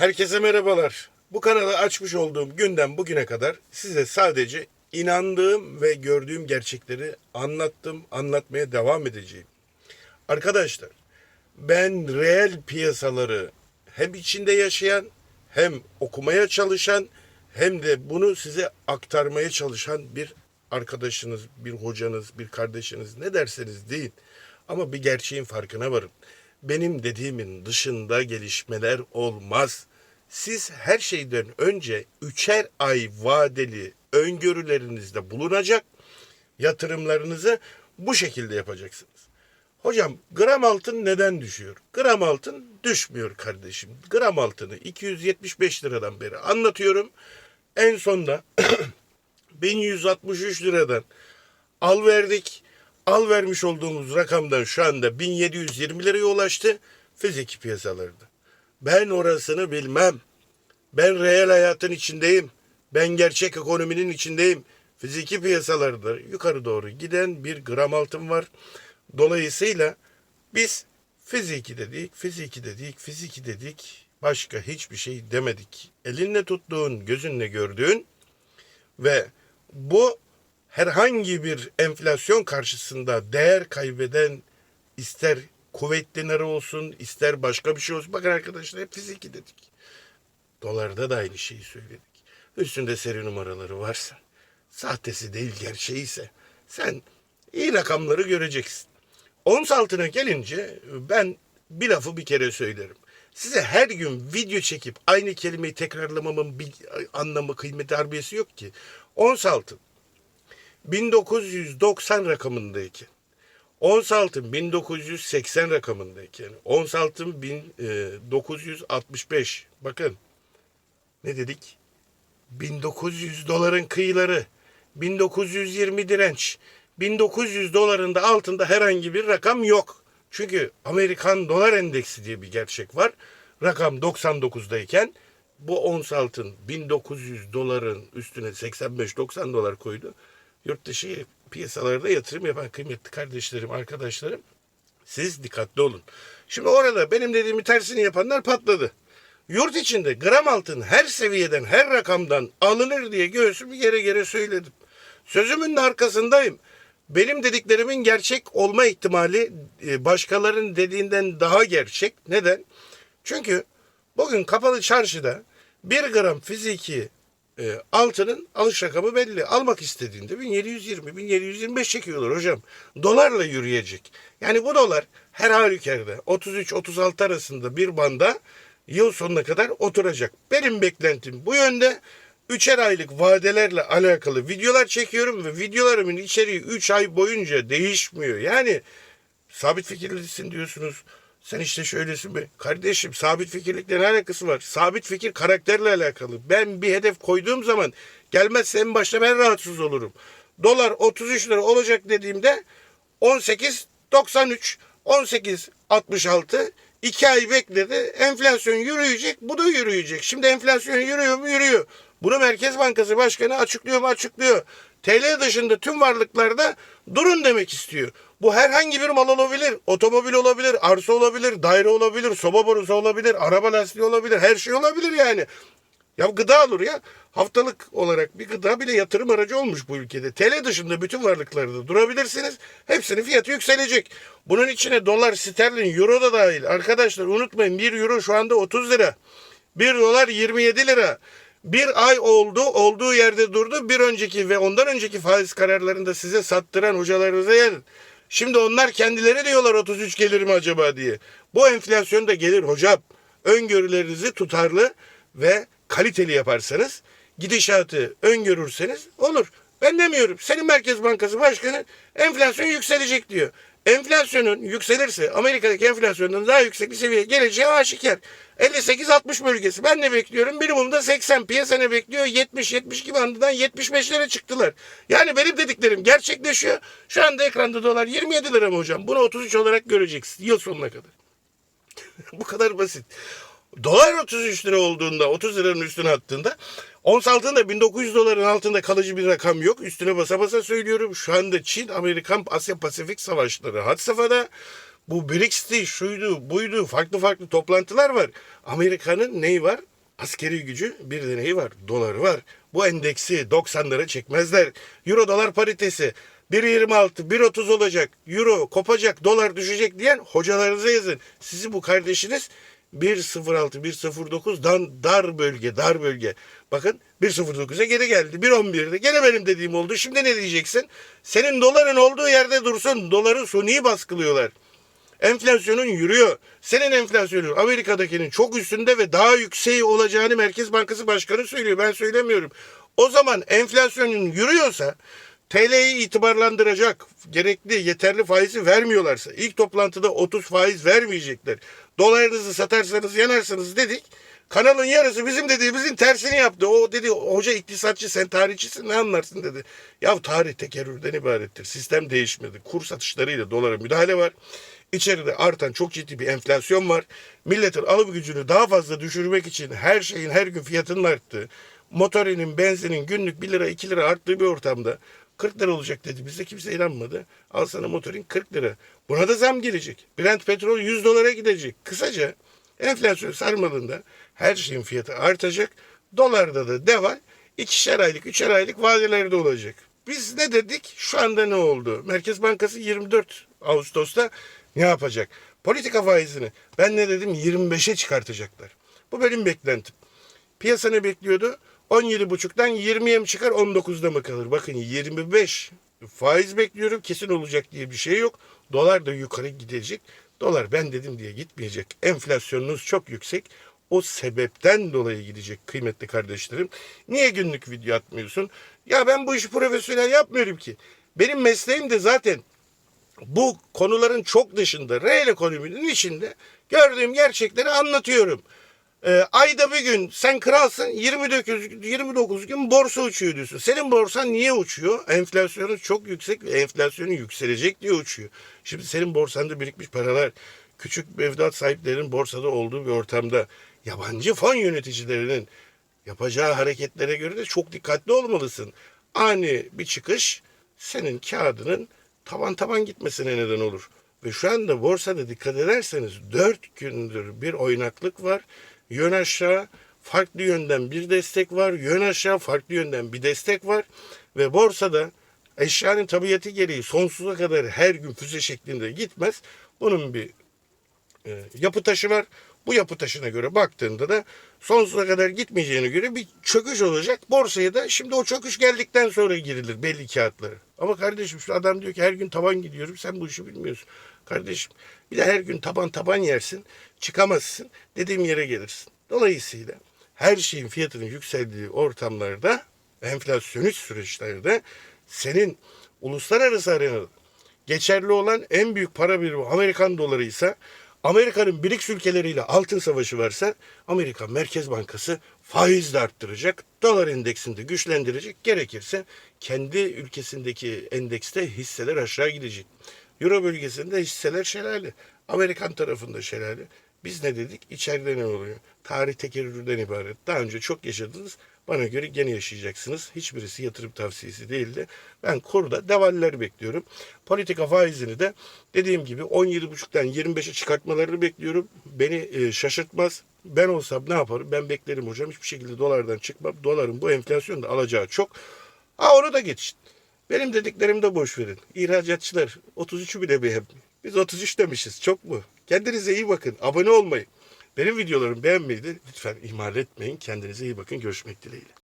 Herkese merhabalar. Bu kanalı açmış olduğum günden bugüne kadar size sadece inandığım ve gördüğüm gerçekleri anlattım, anlatmaya devam edeceğim. Arkadaşlar, ben reel piyasaları hem içinde yaşayan, hem okumaya çalışan, hem de bunu size aktarmaya çalışan bir arkadaşınız, bir hocanız, bir kardeşiniz ne derseniz deyin. Ama bir gerçeğin farkına varın. Benim dediğimin dışında gelişmeler olmaz. Siz her şeyden önce üçer ay vadeli öngörülerinizde bulunacak yatırımlarınızı bu şekilde yapacaksınız. Hocam gram altın neden düşüyor? Gram altın düşmüyor kardeşim. Gram altını 275 liradan beri anlatıyorum. En sonda 1163 liradan al verdik. Al vermiş olduğumuz rakamdan şu anda 1720 liraya ulaştı fiziki piyasalarda. Ben orasını bilmem. Ben reel hayatın içindeyim. Ben gerçek ekonominin içindeyim. Fiziki piyasalarda yukarı doğru giden bir gram altın var. Dolayısıyla biz fiziki dedik, fiziki dedik, fiziki dedik. Başka hiçbir şey demedik. Elinle tuttuğun, gözünle gördüğün ve bu herhangi bir enflasyon karşısında değer kaybeden ister kuvvetli lira olsun, ister başka bir şey olsun. Bakın arkadaşlar hep fiziki dedik. Dolarda da aynı şeyi söyledik. Üstünde seri numaraları varsa, sahtesi değil gerçeği ise sen iyi rakamları göreceksin. Ons altına gelince ben bir lafı bir kere söylerim. Size her gün video çekip aynı kelimeyi tekrarlamamın bir anlamı, kıymeti, harbiyesi yok ki. Ons altın 1990 rakamındayken, ons altın 1980 rakamındayken, ons altın 1965. Bakın ne dedik? 1900 doların kıyıları, 1920 direnç, 1900 doların da altında herhangi bir rakam yok. Çünkü Amerikan dolar endeksi diye bir gerçek var. Rakam 99'dayken bu ons altın 1900 doların üstüne 85-90 dolar koydu. Yurt dışı piyasalarda yatırım yapan kıymetli kardeşlerim, arkadaşlarım siz dikkatli olun. Şimdi orada benim dediğimi tersini yapanlar patladı. Yurt içinde gram altın her seviyeden, her rakamdan alınır diye göğsümü gere gere söyledim. Sözümün de arkasındayım. Benim dediklerimin gerçek olma ihtimali e, başkalarının dediğinden daha gerçek. Neden? Çünkü bugün kapalı çarşıda bir gram fiziki e, altının alış rakamı belli. Almak istediğinde 1720, 1725 çekiyorlar hocam. Dolarla yürüyecek. Yani bu dolar her halükarda 33-36 arasında bir banda yıl sonuna kadar oturacak. Benim beklentim bu yönde. Üçer aylık vadelerle alakalı videolar çekiyorum ve videolarımın içeriği 3 ay boyunca değişmiyor. Yani sabit fikirlisin diyorsunuz. Sen işte şöylesin be. Kardeşim sabit fikirlikle ne alakası var? Sabit fikir karakterle alakalı. Ben bir hedef koyduğum zaman gelmezse en başta ben rahatsız olurum. Dolar 33 lira olacak dediğimde 18.93, 18.66 iki ay bekledi. Enflasyon yürüyecek, bu da yürüyecek. Şimdi enflasyon yürüyor mu? Yürüyor. Bunu Merkez Bankası Başkanı açıklıyor mu? Açıklıyor. TL dışında tüm varlıklarda durun demek istiyor. Bu herhangi bir mal olabilir, otomobil olabilir, arsa olabilir, daire olabilir, soba borusu olabilir, araba lastiği olabilir, her şey olabilir yani. Ya gıda olur ya. Haftalık olarak bir gıda bile yatırım aracı olmuş bu ülkede. TL dışında bütün varlıklarda durabilirsiniz. Hepsinin fiyatı yükselecek. Bunun içine dolar, sterlin, euro da dahil. Arkadaşlar unutmayın 1 euro şu anda 30 lira. 1 dolar 27 lira. Bir ay oldu, olduğu yerde durdu. Bir önceki ve ondan önceki faiz kararlarında size sattıran hocalarınıza yer. Şimdi onlar kendileri diyorlar 33 gelir mi acaba diye. Bu enflasyon da gelir hocam. Öngörülerinizi tutarlı ve kaliteli yaparsanız, gidişatı öngörürseniz olur. Ben demiyorum. Senin Merkez Bankası Başkanı enflasyon yükselecek diyor. Enflasyonun yükselirse Amerika'daki enflasyondan daha yüksek bir seviyeye geleceği aşikar. 58-60 bölgesi. Ben ne bekliyorum? Minimumda 80. Piyasa ne bekliyor? 70-72 bandından 75'lere çıktılar. Yani benim dediklerim gerçekleşiyor. Şu anda ekranda dolar 27 lira mı hocam? Bunu 33 olarak göreceksin yıl sonuna kadar. Bu kadar basit. Dolar 33 lira olduğunda 30 liranın üstüne attığında ons altında 1900 doların altında kalıcı bir rakam yok. Üstüne basa basa söylüyorum. Şu anda Çin, Amerikan, Asya Pasifik savaşları had safhada. Bu BRICS'ti, şuydu, buydu, farklı farklı toplantılar var. Amerika'nın neyi var? Askeri gücü bir deneyi var. Doları var. Bu endeksi 90'lara çekmezler. Euro dolar paritesi 1.26, 1.30 olacak. Euro kopacak, dolar düşecek diyen hocalarınıza yazın. Sizi bu kardeşiniz 1.06, 1.09 dan dar bölge, dar bölge. Bakın 1.09'a geri geldi. 1.11'de gene benim dediğim oldu. Şimdi ne diyeceksin? Senin doların olduğu yerde dursun. Doları suni baskılıyorlar. Enflasyonun yürüyor. Senin enflasyonun Amerika'dakinin çok üstünde ve daha yükseği olacağını Merkez Bankası Başkanı söylüyor. Ben söylemiyorum. O zaman enflasyonun yürüyorsa TL'yi itibarlandıracak gerekli yeterli faizi vermiyorlarsa ilk toplantıda 30 faiz vermeyecekler. Dolarınızı satarsanız yanarsınız dedik. Kanalın yarısı bizim dediğimizin tersini yaptı. O dedi hoca iktisatçı sen tarihçisin ne anlarsın dedi. Ya tarih tekerrürden ibarettir. Sistem değişmedi. Kur satışlarıyla dolara müdahale var. İçeride artan çok ciddi bir enflasyon var. Milletin alım gücünü daha fazla düşürmek için her şeyin her gün fiyatının arttığı, motorinin, benzinin günlük 1 lira 2 lira arttığı bir ortamda 40 lira olacak dedi. Bizde kimse inanmadı. Al sana motorin 40 lira. Buna da zam gelecek. Brent petrol 100 dolara gidecek. Kısaca enflasyon sarmalında her şeyin fiyatı artacak. Dolarda da deval ikişer aylık, üçer aylık vadelerde olacak. Biz ne dedik? Şu anda ne oldu? Merkez Bankası 24 Ağustos'ta ne yapacak? Politika faizini ben ne dedim 25'e çıkartacaklar. Bu benim beklentim. Piyasa ne bekliyordu? 17,5'tan 20'ye mi çıkar 19'da mı kalır? Bakın 25 faiz bekliyorum kesin olacak diye bir şey yok. Dolar da yukarı gidecek. Dolar ben dedim diye gitmeyecek. Enflasyonunuz çok yüksek. O sebepten dolayı gidecek kıymetli kardeşlerim. Niye günlük video atmıyorsun? Ya ben bu işi profesyonel yapmıyorum ki. Benim mesleğim de zaten bu konuların çok dışında, reel ekonominin içinde gördüğüm gerçekleri anlatıyorum. Ee, ayda bir gün sen kralsın 29, 29 gün borsa uçuyor diyorsun. Senin borsan niye uçuyor? Enflasyonu çok yüksek ve enflasyonu yükselecek diye uçuyor. Şimdi senin borsanda birikmiş paralar küçük mevduat sahiplerinin borsada olduğu bir ortamda yabancı fon yöneticilerinin yapacağı hareketlere göre de çok dikkatli olmalısın. Ani bir çıkış senin kağıdının tavan taban gitmesine neden olur. Ve şu anda borsada dikkat ederseniz 4 gündür bir oynaklık var. Yön aşağı farklı yönden bir destek var. Yön aşağı farklı yönden bir destek var. Ve borsada eşyanın tabiatı gereği sonsuza kadar her gün füze şeklinde gitmez. Bunun bir e, yapı taşı var. Bu yapı taşına göre baktığında da sonsuza kadar gitmeyeceğine göre bir çöküş olacak. Borsaya da şimdi o çöküş geldikten sonra girilir belli kağıtları. Ama kardeşim şu adam diyor ki her gün taban gidiyorum sen bu işi bilmiyorsun. Kardeşim bir de her gün taban taban yersin çıkamazsın dediğim yere gelirsin. Dolayısıyla her şeyin fiyatının yükseldiği ortamlarda enflasyonist süreçlerde senin uluslararası arenada geçerli olan en büyük para birimi Amerikan doları ise Amerika'nın BRICS ülkeleriyle altın savaşı varsa Amerika Merkez Bankası faiz de arttıracak, dolar endeksini de güçlendirecek. Gerekirse kendi ülkesindeki endekste hisseler aşağı gidecek. Euro bölgesinde hisseler şelale. Amerikan tarafında şelale. Biz ne dedik? İçeride ne oluyor? Tarih tekerrürden ibaret. Daha önce çok yaşadınız. Bana göre gene yaşayacaksınız. Hiçbirisi yatırım tavsiyesi değildi. Ben kurda devaller bekliyorum. Politika faizini de dediğim gibi 17,5'tan 25'e çıkartmalarını bekliyorum. Beni e, şaşırtmaz. Ben olsam ne yaparım? Ben beklerim hocam. Hiçbir şekilde dolardan çıkmam. Doların bu enflasyonda alacağı çok. Ha onu da geçin. Benim dediklerimi de boş verin. İhracatçılar 33'ü bile beğenmiyor. Biz 33 demişiz. Çok mu? Kendinize iyi bakın. Abone olmayın. Benim videolarımı beğenmeyi de lütfen ihmal etmeyin. Kendinize iyi bakın. Görüşmek dileğiyle.